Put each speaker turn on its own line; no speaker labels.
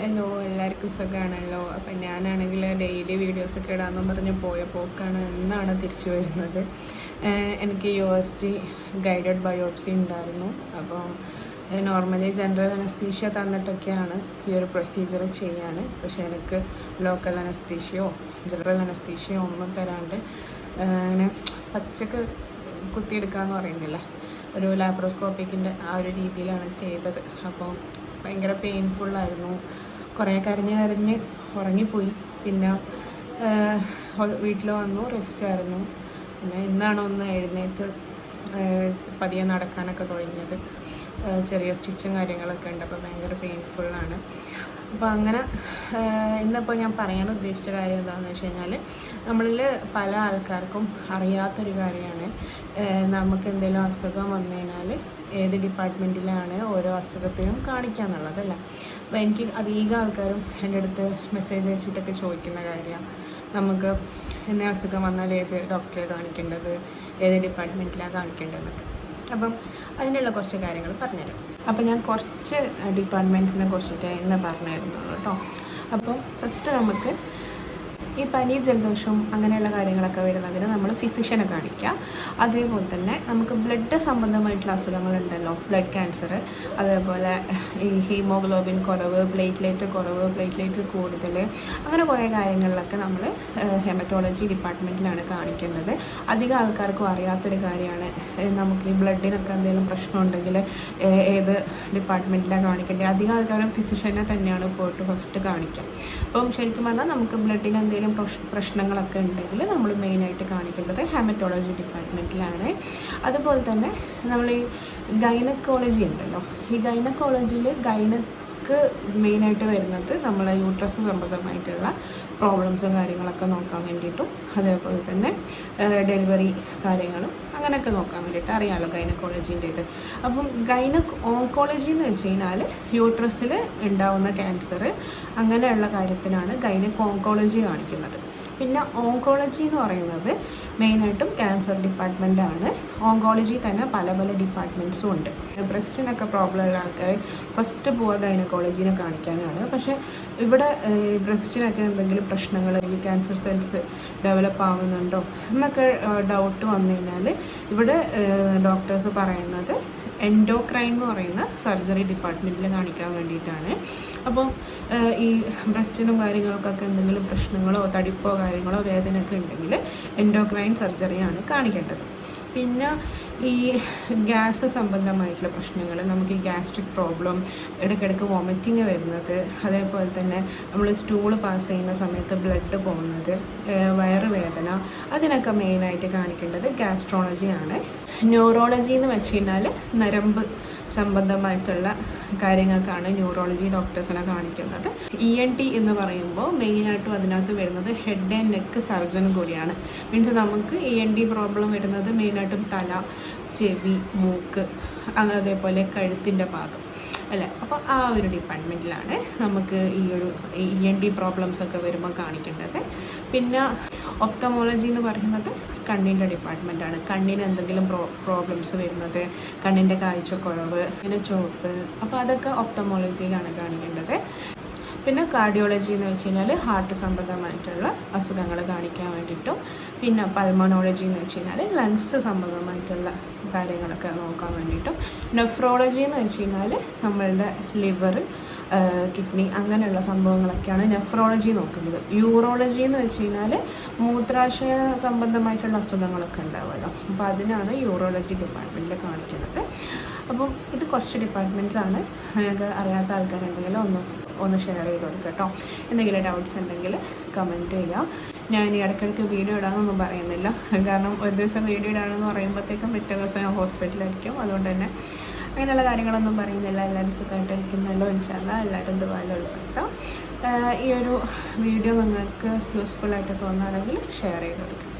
Hello എല്ലാവർക്കും സുഖമാണല്ലോ അപ്പം ഞാനാണെങ്കിൽ ഡെയിലി വീഡിയോസൊക്കെ ഇടാമെന്ന് പറഞ്ഞ് പോയ പോക്കാണ് എന്നാണ് തിരിച്ചു വരുന്നത്. എനിക്ക് U S G guided biopsy ഉണ്ടായിരുന്നു. അപ്പം നോർമലി ജനറൽ അനസ്തീഷ്യ തന്നിട്ടൊക്കെയാണ് ഈ ഒരു പ്രൊസീജിയർ ചെയ്യാൻ. പക്ഷേ എനിക്ക് ലോക്കൽ അനസ്തീഷ്യയോ ജനറൽ അനസ്തീഷ്യയോ ഒന്നും തരാണ്ട് അങ്ങനെ പച്ചക്ക് കുത്തിയെടുക്കാന്ന് പറയുന്നില്ല. ഒരു ലാപ്രോസ്കോപ്പിക്കിന്റെ ആ ഒരു രീതിയിലാണ് ചെയ്തത്. അപ്പോൾ ഭയങ്കര പെയിൻഫുള്ളായിരുന്നു കുറേ കരഞ്ഞ് കരഞ്ഞ് ഉറങ്ങിപ്പോയി. പിന്നെ വീട്ടിൽ വന്നു റെസ്റ്റ് ആയിരുന്നു. പിന്നെ ഇന്നാണ് ഒന്ന് എഴുന്നേറ്റ് പതിയെ നടക്കാനൊക്കെ തുടങ്ങിയത്. ചെറിയ സ്റ്റിച്ചും കാര്യങ്ങളൊക്കെ ഉണ്ട്. അപ്പോൾ ഭയങ്കര പെയിൻഫുള്ളാണ് അപ്പോൾ അങ്ങനെ ഇന്നിപ്പോൾ ഞാൻ പറയാൻ ഉദ്ദേശിച്ച കാര്യം എന്താണെന്ന് വെച്ച് കഴിഞ്ഞാൽ നമ്മളിൽ പല ആൾക്കാർക്കും അറിയാത്തൊരു കാര്യമാണ്. നമുക്ക് എന്തെങ്കിലും അസുഖം വന്നു കഴിഞ്ഞാൽ ഏത് ഡിപ്പാർട്ട്മെന്റിലാണ് ഓരോ അസുഖത്തിനും കാണിക്കുക എന്നുള്ളതല്ല അപ്പോൾ എനിക്ക് അധികം ആൾക്കാരും എന്റെ അടുത്ത് മെസ്സേജ് അയച്ചിട്ടൊക്കെ ചോദിക്കുന്ന കാര്യമാണ് നമുക്ക് എന്നെ അസുഖം വന്നാൽ ഏത് ഡോക്ടറെ കാണിക്കേണ്ടത്? ഏത് ഡിപ്പാർട്ട്മെന്റിലാണ് കാണിക്കേണ്ടതെന്നൊക്കെ അപ്പം അതിനുള്ള കുറച്ച് കാര്യങ്ങൾ പറഞ്ഞുതരാം. അപ്പം ഞാൻ കുറച്ച് ഡിപ്പാർട്ട്മെന്റ്സിനെ കുറിച്ചിട്ട് ഇന്ന് പറഞ്ഞു തരുന്നുള്ളൂ കേട്ടോ. അപ്പം ഫസ്റ്റ് നമുക്ക് ഈ പനി ജലദോഷവും അങ്ങനെയുള്ള കാര്യങ്ങളൊക്കെ വരുന്നതിന് നമ്മൾ ഫിസിഷ്യനെ കാണിക്കുക അതേപോലെ തന്നെ നമുക്ക് ബ്ലഡ് സംബന്ധമായിട്ടുള്ള അസുഖങ്ങളുണ്ടല്ലോ ബ്ലഡ് ക്യാൻസർ അതേപോലെ ഈ ഹീമോഗ്ലോബിൻ കുറവ് പ്ലേറ്റ്ലേറ്റ് കുറവ് പ്ലേറ്റ്ലേറ്റ് കൂടുതൽ അങ്ങനെ കുറേ കാര്യങ്ങളിലൊക്കെ നമ്മൾ ഹെമറ്റോളജി ഡിപ്പാർട്ട്മെന്റിലാണ് കാണിക്കേണ്ടത് അധികം ആൾക്കാർക്കും അറിയാത്തൊരു കാര്യമാണ് നമുക്ക് ഈ ബ്ലഡിനൊക്കെ എന്തെങ്കിലും പ്രശ്നമുണ്ടെങ്കിൽ ഏത് ഡിപ്പാർട്ട്മെന്റിലാണ് കാണിക്കേണ്ടത്? അധികം ആൾക്കാരും ഫിസിഷ്യനെ തന്നെയാണ് പോയിട്ട് ഫസ്റ്റ് കാണിക്കുക. അപ്പം ശരിക്കും പറഞ്ഞാൽ നമുക്ക് ബ്ലഡിന് എന്തെങ്കിലും പ്രശ് പ്രശ്നങ്ങളൊക്കെ ഉണ്ടെങ്കിൽ നമ്മൾ മെയിനായിട്ട് കാണിക്കേണ്ടത് ഹെമറ്റോളജി ഡിപ്പാർട്ട്മെന്റിലാണ് അതുപോലെ തന്നെ നമ്മൾ ഈ ഗൈനക്കോളജി ഉണ്ടല്ലോ. ഈ ഗൈനക്കോളജിയിൽ ഗൈനക്ക് മെയിനായിട്ട് വരുന്നത് നമ്മളെ യൂട്രസ് സംബന്ധമായിട്ടുള്ള പ്രോബ്ലംസും കാര്യങ്ങളൊക്കെ നോക്കാൻ വേണ്ടിയിട്ടും അതേപോലെ തന്നെ ഡെലിവറി കാര്യങ്ങളും അങ്ങനെയൊക്കെ നോക്കാൻ വേണ്ടിയിട്ട് അറിയാമല്ലോ ഗൈനക്കോളജീന്റെ ഇത് അപ്പം ഗൈനക് ഓങ്കോളജി എന്ന് വെച്ച് കഴിഞ്ഞാൽ യൂട്രസിൽ ഉണ്ടാവുന്ന ക്യാൻസർ അങ്ങനെയുള്ള കാര്യത്തിനാണ് ഗൈനക് ഓങ്കോളജി കാണിക്കുന്നത്. പിന്നെ ഓങ്കോളജി എന്ന് പറയുന്നത് മെയിനായിട്ടും ക്യാൻസർ ആണ്. ഓങ്കോളജി തന്നെ പല പല ഡിപ്പാർട്ട്മെന്റ്സും ഉണ്ട്. ബ്രസ്റ്റിനൊക്കെ പ്രോബ്ലം ഉള്ള ആൾക്കാർ ഫസ്റ്റ് പോവുക ഗൈനക്കോളജീനെ കാണിക്കാനാണ്. പക്ഷേ ഇവിടെ ബ്രസ്റ്റിനൊക്കെ എന്തെങ്കിലും പ്രശ്നങ്ങൾ അല്ലെങ്കിൽ ക്യാൻസർ സെൽസ് ഡെവലപ്പ് ആവുന്നുണ്ടോ എന്നൊക്കെ ഡൗട്ട് വന്നു കഴിഞ്ഞാൽ ഇവിടെ ഡോക്ടേഴ്സ് പറയുന്നത് എൻഡോക്രൈൻ എന്ന് പറയുന്ന സർജറി ഡിപ്പാർട്ട്മെന്റിൽ കാണിക്കാൻ വേണ്ടിയിട്ടാണ്. അപ്പം ഈ ബ്രസ്റ്റിനും കാര്യങ്ങൾക്കൊക്കെ എന്തെങ്കിലും പ്രശ്നങ്ങളോ തടിപ്പോ കാര്യങ്ങളോ വേദനയൊക്കെ ഉണ്ടെങ്കിൽ എൻഡോക്രൈൻ സർജറിയാണ് കാണിക്കേണ്ടത്. പിന്നെ ഈ ഗ്യാസ് സംബന്ധമായിട്ടുള്ള പ്രശ്നങ്ങൾ നമുക്ക് ഈ ഗ്യാസ്ട്രിക് പ്രോബ്ലം ഇടയ്ക്കിടയ്ക്ക് വോമിറ്റിങ് വരുന്നത് അതേപോലെ തന്നെ നമ്മൾ സ്റ്റൂൾ പാസ് ചെയ്യുന്ന സമയത്ത് ബ്ലഡ് പോകുന്നത് വയറ് വയറുവേദന അതിനൊക്കെ മെയിനായിട്ട് കാണിക്കേണ്ടത് ഗ്യാസ്ട്രോളജിയാണ് ന്യൂറോളജി എന്ന് വെച്ച് കഴിഞ്ഞാൽ നരമ്പ് സംബന്ധമായിട്ടുള്ള കാര്യങ്ങൾക്കാണ് ന്യൂറോളജി ഡോക്ടേഴ്സിനെ കാണിക്കുന്നത്. ഇ എൻ ടി എന്ന് പറയുമ്പോൾ മെയിനായിട്ടും അതിനകത്ത് വരുന്നത് ഹെഡ് ആൻഡ് നെക്ക് സർജൻ കൂടിയാണ്. മീൻസ് നമുക്ക് ഇ എൻ ടി പ്രോബ്ലം വരുന്നത് മെയിനായിട്ടും തല ചെവി മൂക്ക് അതേപോലെ കഴുത്തിന്റെ ഭാഗം. അല്ലേ? അപ്പോൾ ആ ഒരു ഡിപ്പാർട്ട്മെന്റിലാണ് നമുക്ക് ഈ ഒരു ഇ എൻ ഡി പ്രോബ്ലംസ് ഒക്കെ വരുമ്പോൾ കാണിക്കേണ്ടത്. പിന്നെ ഒപ്തമോളജി എന്ന് പറയുന്നത് കണ്ണിന്റെ ഡിപ്പാർട്ട്മെന്റാണ് കണ്ണിന് എന്തെങ്കിലും പ്രോ പ്രോബ്ലംസ് വരുന്നത് കണ്ണിന്റെ കാഴ്ചക്കുറവ് പിന്നെ ചുവപ്പ്. അപ്പോൾ അതൊക്കെ ഒപ്തമോളജിയിലാണ് കാണിക്കേണ്ടത്. പിന്നെ കാർഡിയോളജി എന്ന് വെച്ച് കഴിഞ്ഞാൽ ഹാർട്ട് സംബന്ധമായിട്ടുള്ള അസുഖങ്ങൾ കാണിക്കാൻ വേണ്ടിയിട്ടും പിന്നെ പൾമോണോളജി എന്ന് വെച്ച് കഴിഞ്ഞാൽ ലങ്സ് സംബന്ധമായിട്ടുള്ള കാര്യങ്ങളൊക്കെ നോക്കാൻ വേണ്ടിയിട്ടും. നെഫ്രോളജി എന്ന് വെച്ച് കഴിഞ്ഞാൽ നമ്മളുടെ ലിവർ കിഡ്നി അങ്ങനെയുള്ള സംഭവങ്ങളൊക്കെയാണ് നെഫ്രോളജി നോക്കുന്നത്. യൂറോളജി എന്ന് വെച്ച് കഴിഞ്ഞാൽ മൂത്രാശയ സംബന്ധമായിട്ടുള്ള അസുഖങ്ങളൊക്കെ ഉണ്ടാവുമല്ലോ. അപ്പോൾ അതിനാണ് യൂറോളജി ഡിപ്പാർട്ട്മെന്റിൽ കാണിക്കുന്നത്. അപ്പം ഇത് കുറച്ച് ഡിപ്പാർട്ട്മെന്റ്സ് ആണ്. ഞങ്ങൾക്ക് അറിയാത്ത ആൾക്കാരുണ്ടെങ്കിൽ ഒന്ന് ഒന്ന് ഷെയർ ചെയ്ത് കൊടുക്കുക കേട്ടോ. എന്തെങ്കിലും ഡൗട്ട്സ് ഉണ്ടെങ്കിൽ കമന്റ് ചെയ്യുക ഞാൻ ഇടയ്ക്കിടയ്ക്ക് വീഡിയോ ഇടാമെന്നൊന്നും പറയുന്നില്ല. കാരണം ഒരു ദിവസം വീഡിയോ ഇടാമെന്ന് പറയുമ്പോഴത്തേക്കും പിറ്റേ ദിവസം ഞാൻ ഹോസ്പിറ്റലായിരിക്കും അതുകൊണ്ട് തന്നെ അങ്ങനെയുള്ള കാര്യങ്ങളൊന്നും പറയുന്നില്ല. എല്ലാവരും സുഖമായിട്ട് ഇരിക്കുന്നല്ലോ. ഇൻഷാല്ല എല്ലാവരും ഇതുപോലെ ഉൾപ്പെടുത്താം. ഈ ഒരു വീഡിയോ നിങ്ങൾക്ക് യൂസ്ഫുൾ ആയിട്ട് തോന്നുകയാണെങ്കിൽ ഷെയർ ചെയ്ത് കൊടുക്കുക